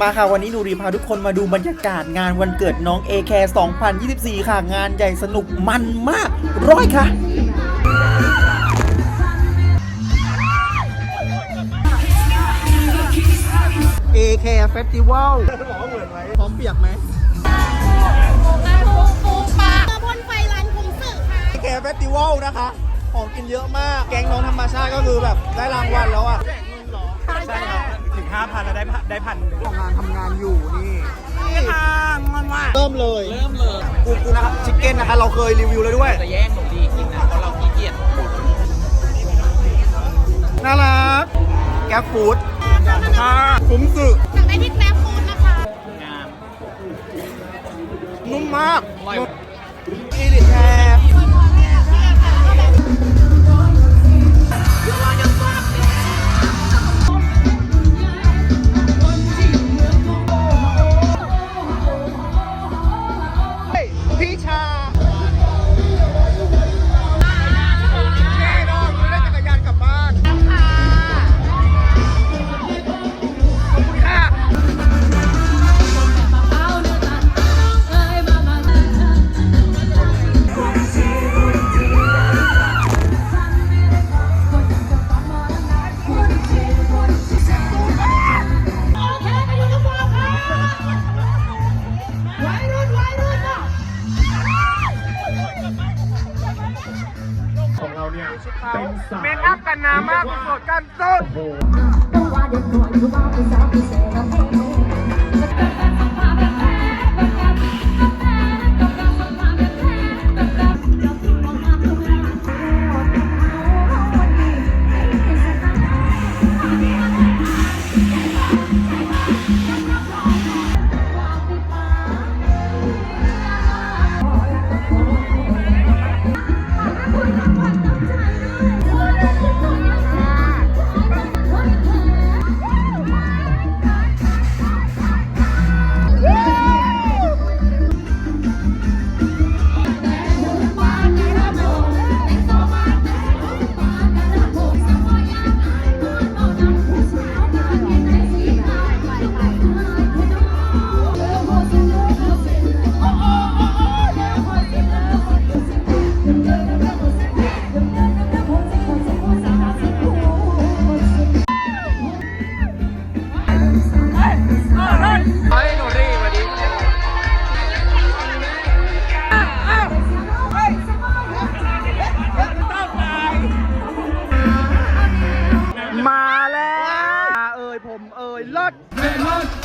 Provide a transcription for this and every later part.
มาค่ะวันนี้นูรีพาทุกคนมาดูบรรยากาศงานวันเกิดน้อง a อแคร์2024 ค่ะ งานใหญ่สนุกมันมาก ร้อยค่ะ a อแค Festival บอกว่าเหมือนไหมพร้อมเปียกไหมปูปูปลาบนไฟรันคุมสึค่ะ a อแค Festival นะคะ ของกินเยอะมาก แกงน้องธรรมชาติก็คือแบบได้รางวัลแล้วอะใช่ครับ ถึง5,000แล้วได้พันได้พันหนึ่งของงานทำงานอยู่นี่นี่ค่ะงอนว่าเริ่มเลยเริ่มเลยกูกูนะครับชิคเก้นนะคะเราเคยรีวิวแล้วด้วยจะแย่งหนูดีกินนะเพราะเราขี้เกียจน่ารักแก๊ปฟู้ด เมคอัพกันน้ำมากสดกันสุดต้องว่าเด็กหน่อยอยู่บ้านไปสาวไปเสกเพลงมา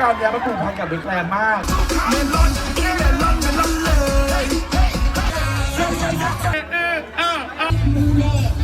เทศกานเนี้ยมันผูกพันกับบิ๊กแลนมาก เ